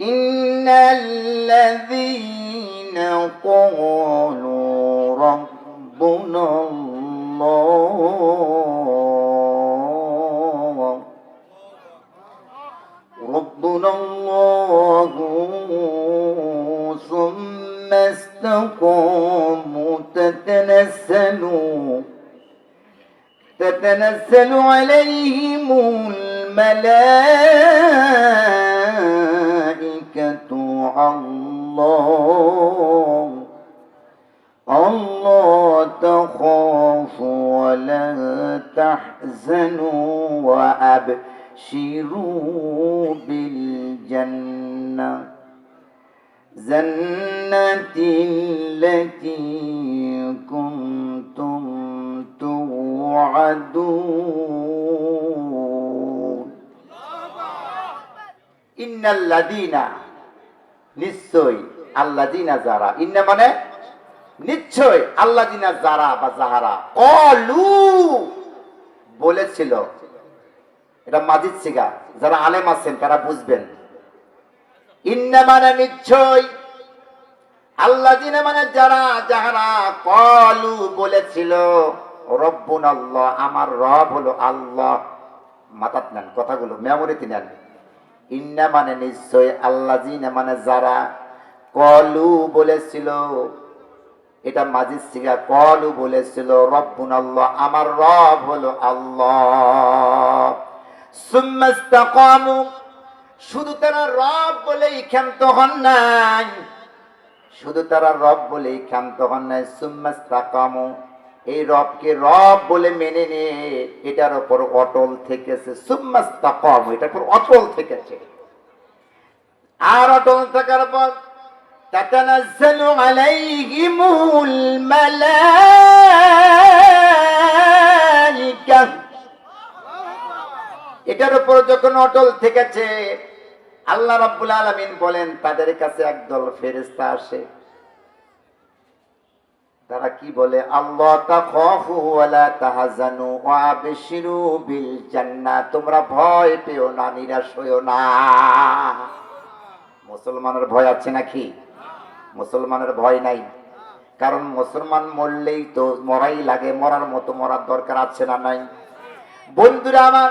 إن الذين قالوا ربنا الله ربنا الله ثم استقاموا تتنزل تتنزل عليهم الملائكة الله. الله تخافوا ولا تحزنوا وأبشروا بالجنة. زنة التي كنتم توعدون. إن الذين নিশ্চয় আল্লাদিনা যারা। ইন্না মানে? নিশ্চয় আল্লাদিনা যারা বা যাহারা। অলু বলেছিল। এটা মাজিদ সিগা। যারা আলেম আছেন, তারা বুঝবেন। ইন্না মানে নিশ্চয় আল্লাদিনা মানে যারা, যাহারা কলু বলেছিল রব্বুন আল্লাহ আমার রব হলো আল্লাহ। মাথাত নেন কথাগুলো মেমোরিতে নেন। ইন্না মানে নিশ্চয় আল্লাহ জিনা মানে যারা কলু বলেছিল। এটা মাজিদ সিগা কলু বলেছিল, রব্বুন আল্লাহ, আমার রব হলো আল্লাহ। শুধু তারা রব বলেই ক্ষান্ত হন নাই। শুধু তারা রব বলেই ক্ষান্ত হন নাই। সুম্মাস্তাকামু এই রবকে রব বলে মেনে নিয়ে এটার উপর অটল থেকেছে সুম্মাস্তাকামু এটার উপর অটল থেকেছে আর অটল থাকার পর تتنزل عليهم الملائكة এটার উপর যখন অটল থেকেছে আল্লাহ রাব্বুল আলামিন বলেন তাদের কাছে একদল ফেরেশতা আসে তারা কি বলে? আল্লাহ তাখাফু ওয়ালা তাহজানু ওয়া আবশিরু বিল জান্নাহ তোমরা ভয় পেও না, নিরাশ হইও না। মুসলমানের ভয় আছে নাকি? মুসলমানের ভয় নাই। কারণ মুসলমান মরলেই তো মরাই লাগে, মরার মতো মরার দরকার আছে না নাই? বন্ধুরা আমার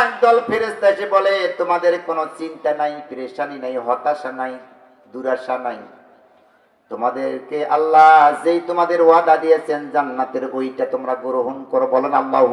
একদল ফেরেস্তা এসে বলে, তোমাদের কোনো চিন্তা নাই, পরেশানি নাই, হতাশা নাই, দুরাশা নাই। তোমাদেরকে আল্লাহ যেই তোমাদের ওয়াদা দিয়েছেন জান্নাতের ওইটা তোমরা গ্রহণ করো বলেন আল্লাহ